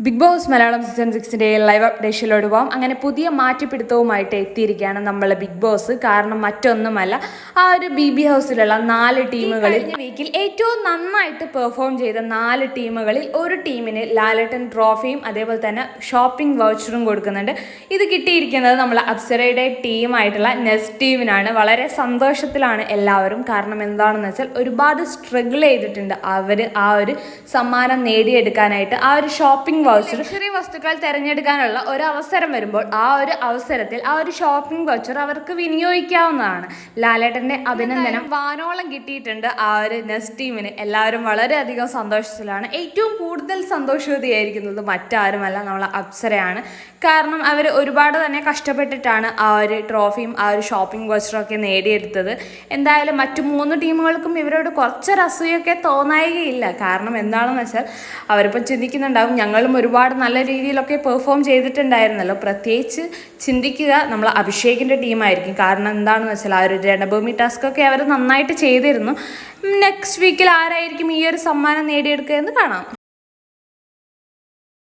Big boss Malayalam season സിക്സിന്റെ live അപ്ഡേഷനിലോട് പോകാം അങ്ങനെ പുതിയ മാറ്റിപ്പിടുത്തവുമായിട്ട് എത്തിയിരിക്കുകയാണ് നമ്മൾ ബിഗ് ബോസ് കാരണം മറ്റൊന്നുമല്ല ആ ഒരു ബി ബി ഹൗസിലുള്ള നാല് ടീമുകളിൽ വീക്കിൽ ഏറ്റവും നന്നായിട്ട് പെർഫോം ചെയ്ത നാല് ടീമുകളിൽ ഒരു ടീമിന് ലാലട്ടൻ ട്രോഫിയും അതേപോലെ തന്നെ ഷോപ്പിംഗ് വൗച്ചറും കൊടുക്കുന്നുണ്ട്. ഇത് കിട്ടിയിരിക്കുന്നത് നമ്മൾ അപ്സരയുടെ ടീമായിട്ടുള്ള നെസ് ടീമിനാണ് വളരെ സന്തോഷത്തിലാണ് എല്ലാവരും. കാരണം എന്താണെന്ന് വെച്ചാൽ ഒരുപാട് സ്ട്രഗിൾ ചെയ്തിട്ടുണ്ട് അവർ ആ ഒരു സമ്മാനം നേടിയെടുക്കാനായിട്ട് ആ ഒരു ഷോപ്പിംഗ് വൗച്ചർ ലക്ഷറി വസ്തുക്കൾ തിരഞ്ഞെടുക്കാനുള്ള ഒരു അവസരം വരുമ്പോൾ ആ ഒരു അവസരത്തിൽ ആ ഒരു ഷോപ്പിംഗ് വൗച്ചർ അവർക്ക് വിനിയോഗിക്കാവുന്നതാണ്. ലാലേട്ടന്റെ അഭിനന്ദനം വാനോളം കിട്ടിയിട്ടുണ്ട് ആ ഒരു നെസ് ടീമിന്. എല്ലാവരും വളരെയധികം സന്തോഷത്തിലാണ്. ഏറ്റവും കൂടുതൽ സന്തോഷവതിയായിരിക്കുന്നത് മറ്റാരുമല്ല നമ്മളെ അപ്സരയാണ്. കാരണം അവർ ഒരുപാട് തന്നെ കഷ്ടപ്പെട്ടിട്ടാണ് ആ ഒരു ട്രോഫിയും ആ ഒരു ഷോപ്പിംഗ് വൗച്ചറും ഒക്കെ നേടിയെടുത്തത്. എന്തായാലും മറ്റു മൂന്ന് ടീമുകൾക്കും ഇവരോട് കുറച്ചൊരു അസൂയൊക്കെ തോന്നായികയില്ല. കാരണം എന്താണെന്ന് വെച്ചാൽ അവരിപ്പം ചിന്തിക്കുന്നുണ്ടാവും ഞങ്ങളും ഒരുപാട് നല്ല രീതിയിലൊക്കെ പെർഫോം ചെയ്തിട്ടുണ്ടായിരുന്നല്ലോ. പ്രത്യേകിച്ച് ചിന്തിക്കുക നമ്മൾ അഭിഷേകിന്റെ ടീമായിരിക്കും കാരണം എന്താണെന്ന് വെച്ചാൽ ആ ഒരു രണഭൂമി ടാസ്ക് ഒക്കെ അവർ നന്നായിട്ട് ചെയ്തിരുന്നു. നെക്സ്റ്റ് വീക്കിൽ ആരായിരിക്കും ഈ ഒരു സമ്മാനം നേടിയെടുക്കുക എന്ന് കാണാം.